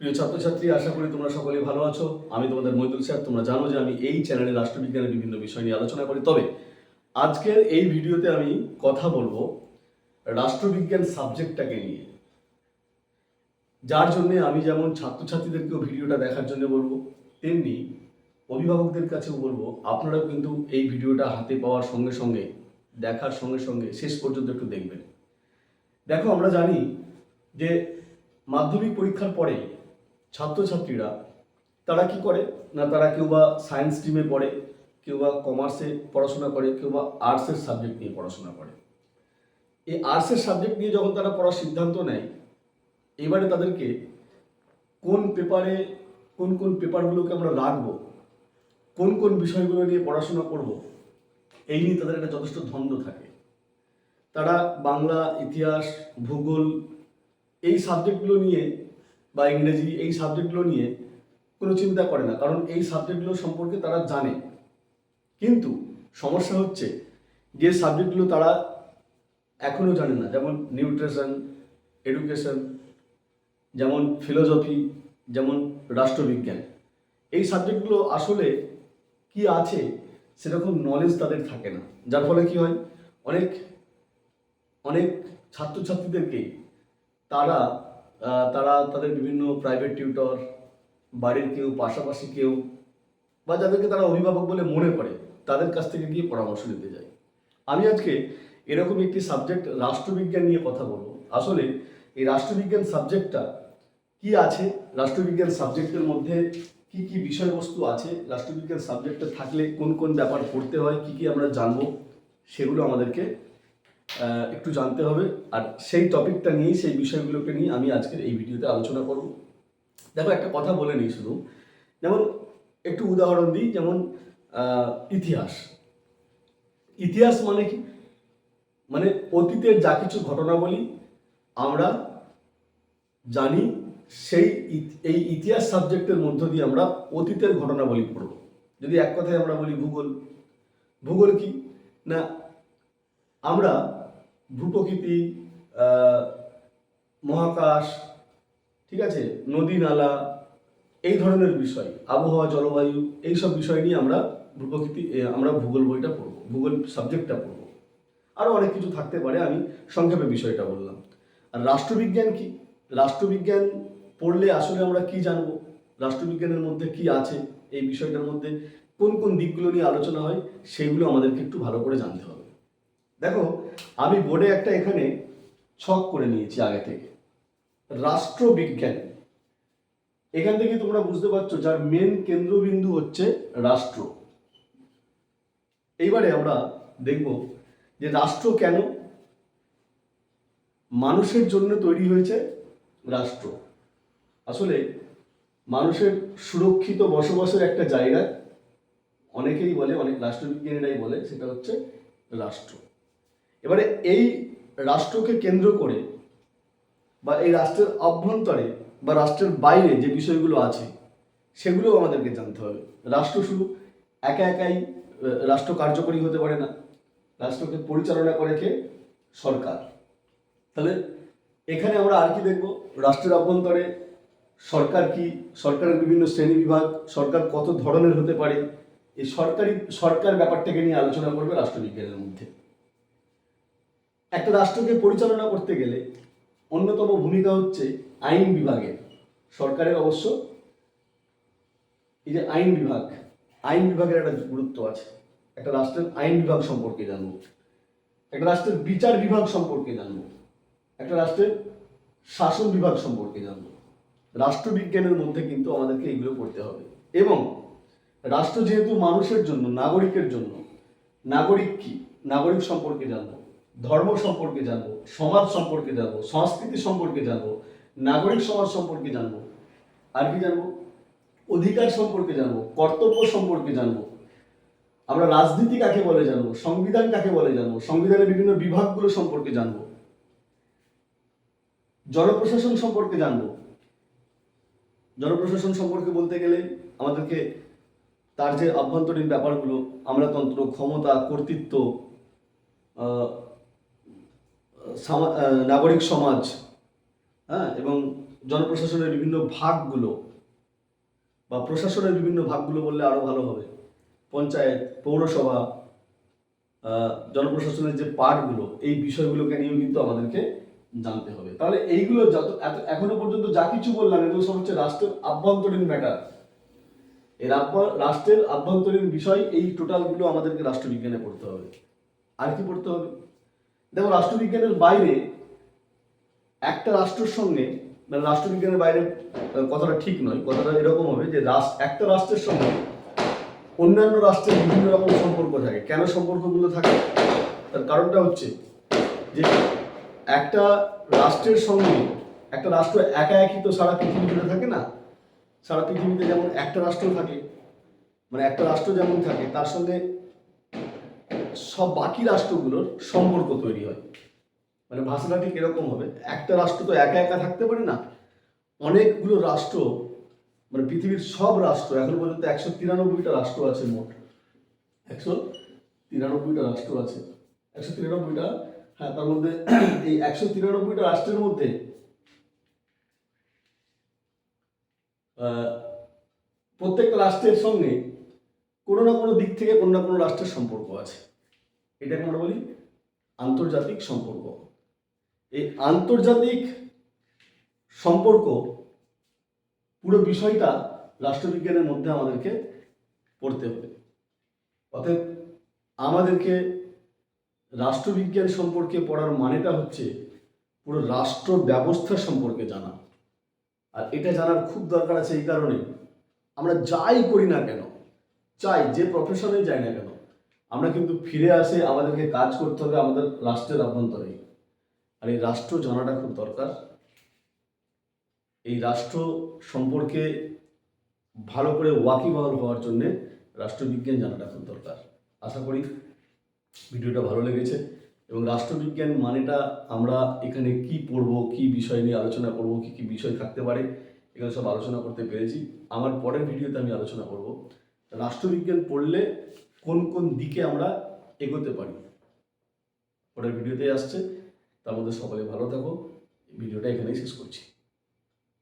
প্রিয় ছাত্রছাত্রী, আশা করি তোমরা সকলেই ভালো আছো। আমি তোমাদের মৈদুল স্যার, তোমরা জানো যে আমি এই চ্যানেলে রাষ্ট্রবিজ্ঞানের বিভিন্ন বিষয় নিয়ে আলোচনা করি। তবে আজকের এই ভিডিওতে আমি কথা বলব রাষ্ট্রবিজ্ঞান সাবজেক্টটাকে নিয়ে। যার জন্য আমি যেমন ছাত্রছাত্রীদেরকেও ভিডিওটা দেখার জন্য বলব, তেমনি অভিভাবকদের কাছেও বলব, আপনারাও কিন্তু এই ভিডিওটা হাতে পাওয়ার সঙ্গে সঙ্গে, দেখার সঙ্গে সঙ্গে শেষ পর্যন্ত একটু দেখবেন। দেখো, আমরা জানি যে মাধ্যমিক পরীক্ষার পরে ছাত্রছাত্রীরা, তারা কি করে? না তারা কেউ বা সায়েন্স স্ট্রিমে পড়ে, কেউ বা কমার্সে পড়াশোনা করে, কেউ বা আর্টসের সাবজেক্ট নিয়ে পড়াশোনা করে। এই আর্টসের সাবজেক্ট নিয়ে যখন তারা পড়ার সিদ্ধান্ত নেয়, এবারে তাদেরকে কোন পেপারে কোন কোন পেপারগুলোকে আমরা রাখব, কোন কোন বিষয়গুলো নিয়ে পড়াশোনা করব, এই নিয়ে তাদের একটা যথেষ্ট দ্বন্দ্ব থাকে। তারা বাংলা, ইতিহাস, ভূগোল, এই সাবজেক্টগুলো নিয়ে বা ইংরেজি এই সাবজেক্টগুলো নিয়ে কোনো চিন্তা করে না, কারণ এই সাবজেক্টগুলো সম্পর্কে তারা জানে। কিন্তু সমস্যা হচ্ছে যে সাবজেক্টগুলো তারা এখনও জানে না, যেমন নিউট্রিশন এডুকেশন যেমন ফিলোসফি যেমন রাষ্ট্রবিজ্ঞান। এই সাবজেক্টগুলো আসলে কি আছে সেরকম নলেজ তাদের থাকে না। যার ফলে কি হয়? অনেক অনেক ছাত্রছাত্রীদেরকে তারা তারা তাদের বিভিন্ন প্রাইভেট টিউটর বাড়ির কেউ, পাশাপাশি কেউ, বা যাদেরকে তারা অভিভাবক বলে মনে করে, তাদের কাছ থেকে গিয়ে পরামর্শ নিতে যায়। আমি আজকে এরকম একটি সাবজেক্ট রাষ্ট্রবিজ্ঞান নিয়ে কথা বলব। আসলে এই রাষ্ট্রবিজ্ঞান সাবজেক্টটা কি আছে? রাষ্ট্রবিজ্ঞান সাবজেক্টের মধ্যে কি কি বিষয়বস্তু আছে? রাষ্ট্রবিজ্ঞান সাবজেক্টে থাকলে কোন কোন ব্যাপার পড়তে হয়? কি কি আমরা জানব? সেগুলো আমাদেরকে একটু জানতে হবে। আর সেই টপিকটা নিয়েই, সেই বিষয়গুলোকে নিয়ে আমি আজকের এই ভিডিওতে আলোচনা করব। দেখো, একটা কথা বলে নিই শুধু। যেমন একটু উদাহরণ দিই, যেমন ইতিহাস। ইতিহাস মানে কি? মানে অতীতের যা কিছু ঘটনাবলী আমরা জানি, সেই এই ইতিহাস সাবজেক্টের মধ্য দিয়ে আমরা অতীতের ঘটনাবলী পড়ব। যদি এক কথায় আমরা বলি ভূগোল। ভূগোল কি? না আমরা ভূপ্রকৃতি মহাকাশ, ঠিক আছে, নদী নালা, এই ধরনের বিষয়, আবহাওয়া, জলবায়ু এই সব বিষয় নিয়ে আমরা ভূপ্রকৃতি আমরা ভূগোল বইটা পড়ব, ভূগোল সাবজেক্টটা পড়ব। আরও অনেক কিছু থাকতে পারে, আমি সংক্ষেপে বিষয়টা বললাম। আর রাষ্ট্রবিজ্ঞান কি? রাষ্ট্রবিজ্ঞান পড়লে আসলে আমরা কি জানব? রাষ্ট্রবিজ্ঞানের মধ্যে কি আছে? এই বিষয়টার মধ্যে কোন কোন দিকগুলো নিয়ে আলোচনা হয় সেগুলো আমাদেরকে একটু ভালো করে জানতে হবে। দেখো, আমি বোর্ডে একটা এখানে ছক করে নিয়েছি আগে থেকে। রাষ্ট্রবিজ্ঞান। এখান থেকে তোমরা বুঝতে পারছ যার মেন কেন্দ্রবিন্দু হচ্ছে রাষ্ট্র। এইবারে আমরা দেখব যে রাষ্ট্র কেন মানুষের জন্য তৈরি হয়েছে রাষ্ট্র। আসলে মানুষের সুরক্ষিত বসবাসের একটা জায়গা, অনেকেই বলে, অনেক রাষ্ট্রবিজ্ঞানীরাই বলে, সেটা হচ্ছে রাষ্ট্র। এবারে এই রাষ্ট্রকে কেন্দ্র করে বা এই রাষ্ট্রের অভ্যন্তরে বা রাষ্ট্রের বাইরে যে বিষয়গুলো আছে সেগুলো আমাদেরকে জানতে হবে। রাষ্ট্র শুধু একা একাই রাষ্ট্র কার্যকরী হতে পারে না। রাষ্ট্রকে পরিচালনা করে কে? সরকার। তাহলে এখানে আমরা আর কি দেখব? রাষ্ট্রের অভ্যন্তরে সরকার কি? সরকারের বিভিন্ন শ্রেণি বিভাগ, সরকার কত ধরনের হতে পারে? এই সরকারি, সরকার ব্যাপারটাকে নিয়ে আলোচনা করবে রাষ্ট্রবিজ্ঞানের মধ্যে। একটা রাষ্ট্রকে পরিচালনা করতে গেলে অন্যতম ভূমিকা হচ্ছে আইন বিভাগের। সরকারের অবশ্য এই যে আইন বিভাগ, আইন বিভাগের একটা গুরুত্ব আছে। একটা রাষ্ট্রের আইন বিভাগ সম্পর্কে জানব। একটা রাষ্ট্রের বিচার বিভাগ সম্পর্কে জানব। একটা রাষ্ট্রের শাসন বিভাগ সম্পর্কে জানব। রাষ্ট্রবিজ্ঞানের মধ্যে কিন্তু আমাদেরকে এগুলো পড়তে হবে। এবং রাষ্ট্র যেহেতু মানুষের জন্য, নাগরিকের জন্য, নাগরিক কি? নাগরিক সম্পর্কে জানব। ধর্ম সম্পর্কে জানব, সমাজ সম্পর্কে জানব, সংস্কৃতি সম্পর্কে জানব, নাগরিক সমাজ সম্পর্কে জানব। আর কি জানব? অধিকার সম্পর্কে জানব, কর্তব্য সম্পর্কে জানব। আমরা রাজনীতি কাকে বলে জানব? সংবিধান কাকে বলে জানব? সংবিধানের বিভিন্ন বিভাগগুলো সম্পর্কে জানব। জনপ্রশাসন সম্পর্কে জানব। জনপ্রশাসন সম্পর্কে বলতে গেলে আমাদেরকে তার যে আভ্যন্তরীণ ব্যাপারগুলো, আমলাতন্ত্র, ক্ষমতা, কর্তৃত্ব নাগরিক সমাজ হ্যাঁ এবং জনপ্রশাসনের বিভিন্ন ভাগগুলো বা প্রশাসনের বিভিন্ন ভাগগুলো বললে আরও ভালো হবে। পঞ্চায়েত, পৌরসভা জনপ্রশাসনের যে পার্টগুলো এই বিষয়গুলোকে নিয়েও কিন্তু আমাদেরকে জানতে হবে। তাহলে এইগুলো যত, এত- এখনও পর্যন্ত যা কিছু বললাম, এগুলো সব হচ্ছে রাষ্ট্রের আভ্যন্তরীণ ম্যাটার এর রাষ্ট্রের আভ্যন্তরীণ বিষয়, এই টোটালগুলো আমাদেরকে রাষ্ট্রবিজ্ঞানে পড়তে হবে। আর কি পড়তে হবে? দেখো, রাষ্ট্রবিজ্ঞানের বাইরে একটা রাষ্ট্রের সঙ্গে মানে রাষ্ট্রবিজ্ঞানের বাইরে কথাটা ঠিক নয়, কথাটা এরকম হবে যে একটা রাষ্ট্রের সঙ্গে অন্যান্য রাষ্ট্রের বিভিন্ন রকম সম্পর্ক থাকে। কেন সম্পর্কগুলো থাকে? তার কারণটা হচ্ছে যে একটা রাষ্ট্রের সঙ্গে, একটা রাষ্ট্র একা একই তো সারা পৃথিবী জুড়ে থাকে না। সারা পৃথিবীতে যেমন একটা রাষ্ট্র থাকে মানে একটা রাষ্ট্র যেমন থাকে, তার সঙ্গে সব বাকি রাষ্ট্রগুলোর সম্পর্ক তৈরি হয়। মানে ভাষাটা ঠিক এরকম হবে? একটা রাষ্ট্র তো একা একা থাকতে পারে না। অনেকগুলো রাষ্ট্র মানে পৃথিবীর সব রাষ্ট্র, এখন পর্যন্ত একশো তিরানব্বইটা রাষ্ট্র আছে মোট। একশো তিরানব্বইটা রাষ্ট্র আছে। একশো তিরানব্বইটা হ্যাঁ তার মধ্যে এই একশো তিরানব্বইটা রাষ্ট্রের মধ্যে প্রত্যেকটা রাষ্ট্রের সঙ্গে কোনো না কোনো দিক থেকে কোনো না কোনো রাষ্ট্রের সম্পর্ক আছে। এটাকে আমরা বলি আন্তর্জাতিক সম্পর্ক। এই আন্তর্জাতিক সম্পর্ক পুরো বিষয়টা রাষ্ট্রবিজ্ঞানের মধ্যে আমাদেরকে পড়তে হবে। অতএব আমাদেরকে রাষ্ট্রবিজ্ঞান সম্পর্কে পড়ার মানেটা হচ্ছে পুরো রাষ্ট্র ব্যবস্থা সম্পর্কে জানা। আর এটা জানার খুব দরকার আছে এই কারণে। আমরা যাই করি না কেন, চাই, যে প্রফেশনে যাই না কেন আমরা কিন্তু ফিরে আসে, আমাদেরকে কাজ করতে হবে আমাদের রাষ্ট্রের অভ্যন্তরে। আর এই রাষ্ট্র জানাটা খুব দরকার। এই রাষ্ট্র সম্পর্কে ভালো করে ওয়াকিবহাল হওয়ার জন্যে রাষ্ট্রবিজ্ঞান জানাটা খুব দরকার। আশা করি ভিডিওটা ভালো লেগেছে এবং রাষ্ট্রবিজ্ঞান মানেটা আমরা এখানে কি পড়ব, কি বিষয় নিয়ে আলোচনা করব, কি কি বিষয় থাকতে পারে, এগুলো সব আলোচনা করতে পেরেছি। আমার পরের ভিডিওতে আমি আলোচনা করব। রাষ্ট্রবিজ্ঞান পড়লে কোন কোন দিকে আমরা এগোতে পারি। পরের ভিডিওতে আসছে। তার মধ্যে সকলে ভালো থাকো। ভিডিওটা এখানেই শেষ করছি।